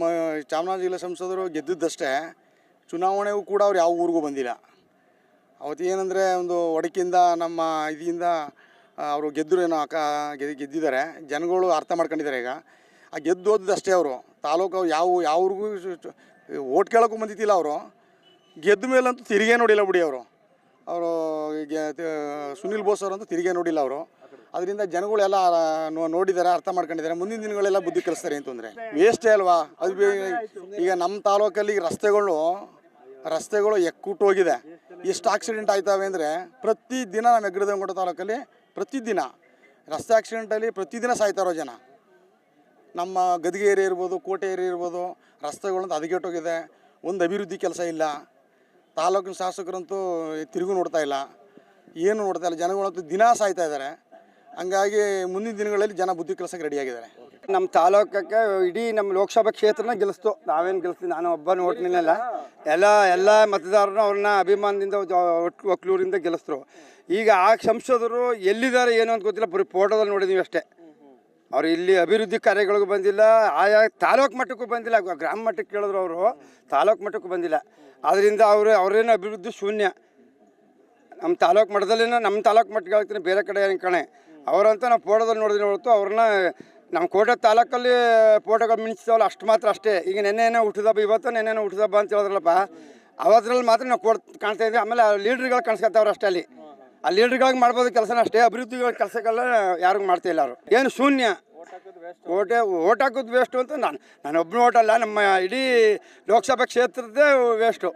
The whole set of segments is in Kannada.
ಮ ಚಾಮರಾಜನಗರ ಸಂಸದರು ಗೆದ್ದಿದ್ದಷ್ಟೇ ಚುನಾವಣೆಗೂ ಕೂಡ ಅವ್ರು ಯಾವ ಊರಿಗೂ ಬಂದಿಲ್ಲ. ಅವತ್ತು ಒಂದು ಒಡಕಿಂದ ನಮ್ಮ ಇದರಿಂದ ಅವರು ಗೆದ್ದರು ಏನೋ ಅಕ್ಕ ಗೆದ್ದು ಗೆದ್ದಿದ್ದಾರೆ. ಜನಗಳು ಅರ್ಥ ಮಾಡ್ಕೊಂಡಿದ್ದಾರೆ ಈಗ. ಆ ಗೆದ್ದು ಓದಿದಷ್ಟೇ ಅವರು. ತಾಲೂಕು ಯಾವ ಯಾವ ಊರಿಗೂ ಓಟ್ ಕೇಳೋಕ್ಕೂ ಬಂದಿದ್ದಿಲ್ಲ ಅವರು. ಗೆದ್ದ ಮೇಲಂತೂ ತಿರುಗೇ ನೋಡಿಲ್ಲ ಬಿಡಿ ಅವರು. ಅವರು ಸುನಿಲ್ ಬೋಸ್ ಅವರಂತೂ ತಿರುಗೇ ನೋಡಿಲ್ಲ ಅವರು. ಅದರಿಂದ ಜನಗಳೆಲ್ಲ ನೋಡಿದ್ದಾರೆ ಅರ್ಥ ಮಾಡ್ಕೊಂಡಿದ್ದಾರೆ ಮುಂದಿನ ದಿನಗಳೆಲ್ಲ ಬುದ್ಧಿ ಕಲಿಸ್ತಾರೆ ಅಂತಂದರೆ ವೇಸ್ಟೇ ಅಲ್ವಾ? ಅದು ಈಗ ನಮ್ಮ ತಾಲೂಕಲ್ಲಿ ರಸ್ತೆಗಳು ರಸ್ತೆಗಳು ಎಕ್ಕುಟ್ಟೋಗಿದೆ ಎಷ್ಟು ಆಕ್ಸಿಡೆಂಟ್ ಆಯ್ತಾವೆ ಅಂದರೆ ಪ್ರತಿದಿನ ನಮ್ಮ ಹೆಗ್ಗಡದಂಗೋಟ ತಾಲೂಕಲ್ಲಿ ಪ್ರತಿದಿನ, ರಸ್ತೆ ಆಕ್ಸಿಡೆಂಟಲ್ಲಿ ಪ್ರತಿದಿನ ಸಾಯ್ತಾರೋ ಜನ. ನಮ್ಮ ಗದಿಗೆ ಏರಿಯಾ ಇರ್ಬೋದು, ಕೋಟೆ ಏರಿಯಾ ಇರ್ಬೋದು, ರಸ್ತೆಗಳಂತೂ ಹದಗೆಟ್ಟೋಗಿದೆ. ಒಂದು ಅಭಿವೃದ್ಧಿ ಕೆಲಸ ಇಲ್ಲ. ತಾಲೂಕಿನ ಶಾಸಕರಂತೂ ತಿರುಗು ನೋಡ್ತಾ ಇಲ್ಲ. ಏನು ನೋಡ್ತಾ ಇಲ್ಲ. ಜನಗಳಂತೂ ದಿನ ಸಾಯ್ತಾ ಇದ್ದಾರೆ. ಹಂಗಾಗಿ ಮುಂದಿನ ದಿನಗಳಲ್ಲಿ ಜನ ಬುದ್ಧಿ ಕಲಿಸೋಕೆ ರೆಡಿಯಾಗಿದ್ದಾರೆ ನಮ್ಮ ತಾಲೂಕಕ್ಕೆ ಇಡೀ ನಮ್ಮ ಲೋಕಸಭಾ ಕ್ಷೇತ್ರನ ಗೆಲ್ಲಿಸ್ತು. ನಾವೇನು ಗೆಲ್ಲಿಸ್ತೀವಿ? ನಾನು ಒಬ್ಬ ಓಟ್ ನಿಲ್ಲಲ್ಲ. ಎಲ್ಲ ಎಲ್ಲ ಮತದಾರರು ಅವ್ರನ್ನ ಅಭಿಮಾನದಿಂದ ಒಟ್ಟು ಒಕ್ಲೂರಿಂದ ಗೆಲ್ಲಿಸ್ತರು ಈಗ ಆ ಸಂಸದರು ಎಲ್ಲಿದ್ದಾರೆ ಏನು ಅಂತ ಗೊತ್ತಿಲ್ಲ. ಬರೀ ಫೋಟೋದಲ್ಲಿ ನೋಡಿದೀವಿ ಅಷ್ಟೇ. ಅವ್ರು ಇಲ್ಲಿ ಅಭಿವೃದ್ಧಿ ಕಾರ್ಯಗಳಿಗೂ ಬಂದಿಲ್ಲ. ಆಯಾ ತಾಲೂಕು ಮಟ್ಟಕ್ಕೂ ಬಂದಿಲ್ಲ. ಗ್ರಾಮ ಮಟ್ಟಕ್ಕೆ ಕೇಳಿದ್ರು ಅವರು. ತಾಲೂಕು ಮಟ್ಟಕ್ಕೂ ಬಂದಿಲ್ಲ. ಅದರಿಂದ ಅವರು, ಅವರೇನು ಅಭಿವೃದ್ಧಿ ಶೂನ್ಯ. ನಮ್ಮ ತಾಲೂಕು ಮಟ್ಟದಲ್ಲಿನ, ನಮ್ಮ ತಾಲೂಕು ಮಟ್ಟಕ್ಕೆ ಹೇಳ್ತೀನಿ, ಬೇರೆ ಕಡೆ ಏನು ಕಣೆ. ಅವರಂತ ನಾವು ಫೋಟೋದಲ್ಲಿ ನೋಡಿದ್ರೆ ಹೊರತು ಅವ್ರನ್ನ ನಮ್ಮ ಕೋಟೆ ತಾಲೂಕಲ್ಲಿ ಫೋಟೋಗಳು ಮಿಂಚಿಸೋಲ್ಲ ಅಷ್ಟು ಮಾತ್ರ ಅಷ್ಟೇ. ಈಗ ನೆನ್ನೆನೇ ಹುಟ್ಟಿದಬ್ಬ, ಇವತ್ತು ನೆನ್ನೆನೇ ಹುಟ್ಟಿದಬ್ಬ ಅಂತ ಹೇಳಿದ್ರಲ್ಲಪ್ಪ ಅವತ್ತರಲ್ಲಿ ಮಾತ್ರ ನಾವು ಕೊಡ್ ಕಾಣ್ತಾ ಇದ್ವಿ. ಆಮೇಲೆ ಲೀಡ್ರ್ಗಳು ಕಾಣಿಸ್ಕೊತಾವ್ರೆ ಅಷ್ಟೇ ಅಲ್ಲಿ. ಆ ಲೀಡ್ರ್ಗಳಿಗೆ ಮಾಡ್ಬೋದು ಕೆಲಸನ ಅಷ್ಟೇ, ಅಭಿವೃದ್ಧಿಗಳ ಕೆಲಸಗಳನ್ನ ಯಾರಿಗೂ ಮಾಡ್ತಾ ಇಲ್ಲ ಅವರು. ಏನು ಶೂನ್ಯ? ಓಟೆ, ಓಟ್ ಹಾಕೋದು ವೇಸ್ಟು ಅಂತ ನಾನು ನಾನು ಒಬ್ಬನ ಓಟ್ ಅಲ್ಲ, ನಮ್ಮ ಇಡೀ ಲೋಕಸಭಾ ಕ್ಷೇತ್ರದ್ದೇ ವೇಸ್ಟು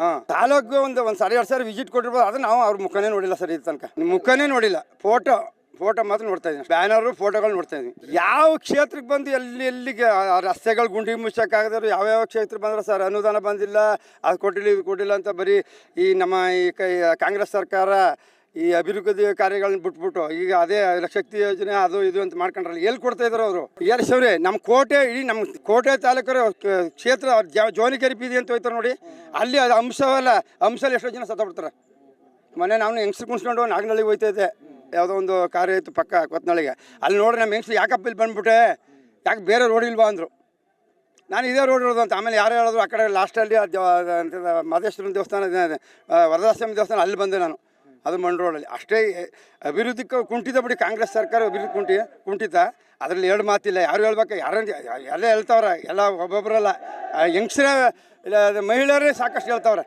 ಹಾಂ. ತಾಲೂಕು ಒಂದು ಒಂದು ಸಾರಿ ಎರಡು ಸಾರಿ ವಿಸಿಟ್ ಕೊಟ್ಟಿರ್ಬೋದು ಅದು ನಾವು ಅವ್ರ ಮುಖನೇ ನೋಡಿಲ್ಲ ಸರ್ ಇದು ತನಕ. ಮುಖನೇ ನೋಡಿಲ್ಲ ಫೋಟೋ ಫೋಟೋ ಮಾತ್ರ ನೋಡ್ತಾ ಇದ್ದೀನಿ. ಬ್ಯಾನರು ಫೋಟೋಗಳು ನೋಡ್ತಾ ಇದ್ದೀನಿ. ಯಾವ ಕ್ಷೇತ್ರಕ್ಕೆ ಬಂದು ಎಲ್ಲಿ, ಎಲ್ಲಿಗೆ ರಸ್ತೆಗಳು ಗುಂಡಿ ಮುಚ್ಚಕ್ಕಾಗದ್ರು ಯಾವ್ಯಾವ ಕ್ಷೇತ್ರ ಬಂದ್ರೆ ಸರ್ ಅನುದಾನ ಬಂದಿಲ್ಲ, ಅದು ಕೊಟ್ಟಿಲ್ಲ, ಇದು ಕೊಟ್ಟಿಲ್ಲ ಅಂತ ಬರೀ ಈ ನಮ್ಮ ಈ ಕೈ, ಕಾಂಗ್ರೆಸ್ ಸರ್ಕಾರ ಈ ಅಭಿವೃದ್ಧಿ ಕಾರ್ಯಗಳನ್ನ ಬಿಟ್ಬಿಟ್ಟು, ಈಗ ಅದೇ ಶಕ್ತಿ ಯೋಜನೆ, ಅದು ಇದು ಅಂತ ಮಾಡ್ಕೊಂಡ್ರಲ್ಲ, ಎಲ್ಲಿ ಕೊಡ್ತಾ ಇದ್ರು ಅವರು? ಎಲ್ಲಿ ಸವ್ರಿ ನಮ್ಮ ಕೋಟೆ, ಇಡೀ ನಮ್ಮ ಕೋಟೆ ತಾಲೂಕರು ಕ್ಷೇತ್ರ ಜೋಲಿ ಜೋನಿಕೆರೆ ಬೀದಿ ಅಂತ ಹೋಯ್ತಾರೆ ನೋಡಿ, ಅಲ್ಲಿ ಅದು ಅಂಶವಲ್ಲ ಅಂಶಲ್ಲಿ ಎಷ್ಟೋ ಜನ ಸತ್ತೋಗ್ಬಿಡ್ತಾರೆ. ಮೊನ್ನೆ ನಾನು ಹೆಂಗ್ಸ್ರು ಕುಣಿಸ್ಕೊಂಡು ನಾಗನಳ್ಳಿಗೆ ಹೋಯ್ತಾ ಯಾವುದೋ ಒಂದು ಕಾರ್ಯ ಇತ್ತು ಪಕ್ಕ ಕೊತ್ತನಳ್ಳಿಗೆ ಅಲ್ಲಿ ನೋಡ್ರಿ ನಮ್ಮ ಹೆಂಗ್ಸ್ರು ಯಾಕಪ್ಪ ಇಲ್ಲಿ ಬಂದ್ಬಿಟ್ಟೆ? ಯಾಕೆ ಬೇರೆ ರೋಡ್ ಇಲ್ವಾ ಅಂದರು. ನಾನು ಇದೇ ರೋಡ್ ಇರೋದು ಅಂತ. ಆಮೇಲೆ ಯಾರು ಹೇಳಿದ್ರು, ಆ ಕಡೆ ಲಾಸ್ಟಲ್ಲಿ ಮಾದೇಶ್ವರನ ದೇವಸ್ಥಾನ ವರದಾಸ್ವಾಮಿ ದೇವಸ್ಥಾನ ಅಲ್ಲಿ ಬಂದೆ ನಾನು. ಅದು ಮಂಡ್ ರೋಡಲ್ಲಿ ಅಷ್ಟೇ ಅಭಿವೃದ್ಧಿಗೆ ಕುಂಠಿತ ಬಿಡಿ, ಕಾಂಗ್ರೆಸ್ ಸರ್ಕಾರ ಅಭಿವೃದ್ಧಿ ಕುಂಠಿ, ಕುಂಠಿತ. ಅದರಲ್ಲಿ ಎರಡು ಮಾತಿಲ್ಲ. ಯಾರು ಹೇಳ್ಬೇಕು? ಯಾರು ಎಲ್ಲ ಹೇಳ್ತಾವ್ರೆ. ಎಲ್ಲ ಒಬ್ಬೊಬ್ಬರಲ್ಲ ಹೆಂಗ್ಸ್ರ ಮಹಿಳೆಯರೇ ಸಾಕಷ್ಟು ಹೇಳ್ತಾವ್ರೆ.